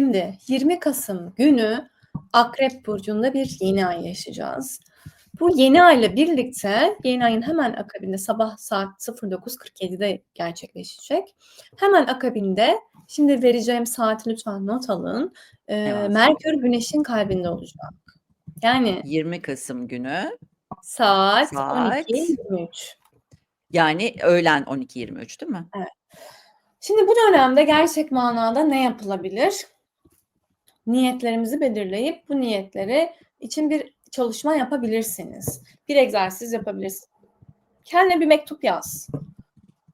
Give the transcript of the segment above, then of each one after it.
Şimdi 20 Kasım günü Akrep Burcu'nda bir yeni ay yaşayacağız. Bu yeni ayla birlikte yeni ayın hemen akabinde sabah saat 09.47'de gerçekleşecek. Hemen akabinde şimdi vereceğim saati lütfen not alın. Ee, Evet. Merkür Güneş'in kalbinde olacak. Yani 20 Kasım günü saat, Saat. 12.23. yani öğlen 12.23 değil mi? Şimdi bu dönemde gerçek manada ne yapılabilir? Niyetlerimizi belirleyip bu niyetleri için bir çalışma yapabilirsiniz. Bir egzersiz yapabilirsiniz. Kendine bir mektup yaz.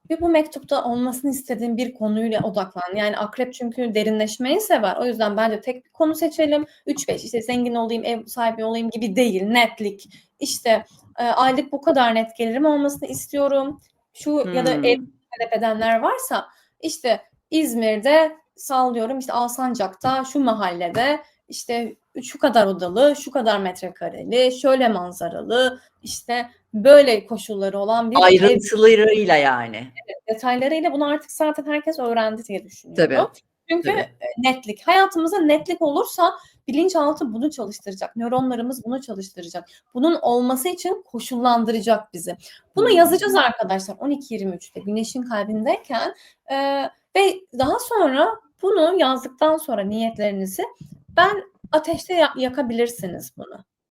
Ve bu mektupta olmasını istediğin bir konuyla odaklan. Yani akrep çünkü derinleşmeyi sever. O yüzden bence tek bir konu seçelim. 3-5 işte zengin olayım, ev sahibi olayım gibi değil. Netlik. İşte e, aylık bu kadar net gelirim olmasını istiyorum. Şu ya da Hmm. ev talep edenler varsa işte İzmir'de sallıyorum işte Alsancak'ta şu mahallede işte şu kadar odalı, şu kadar metrekareli, şöyle manzaralı, işte böyle koşulları olan bir ev Ayrıntılarıyla yani. detaylarıyla bunu artık zaten herkes öğrendi diye düşünüyorum. Tabii. Çünkü tabii. e, netlik. Hayatımızda netlik olursa bilinçaltı bunu çalıştıracak. Nöronlarımız bunu çalıştıracak. Bunun olması için koşullandıracak bizi. Bunu Hmm. yazacağız arkadaşlar 12-23'te güneşin kalbindeyken e, ve daha sonra bunu yazdıktan sonra niyetlerinizi ben ateşte ya- yakabilirsiniz bunu.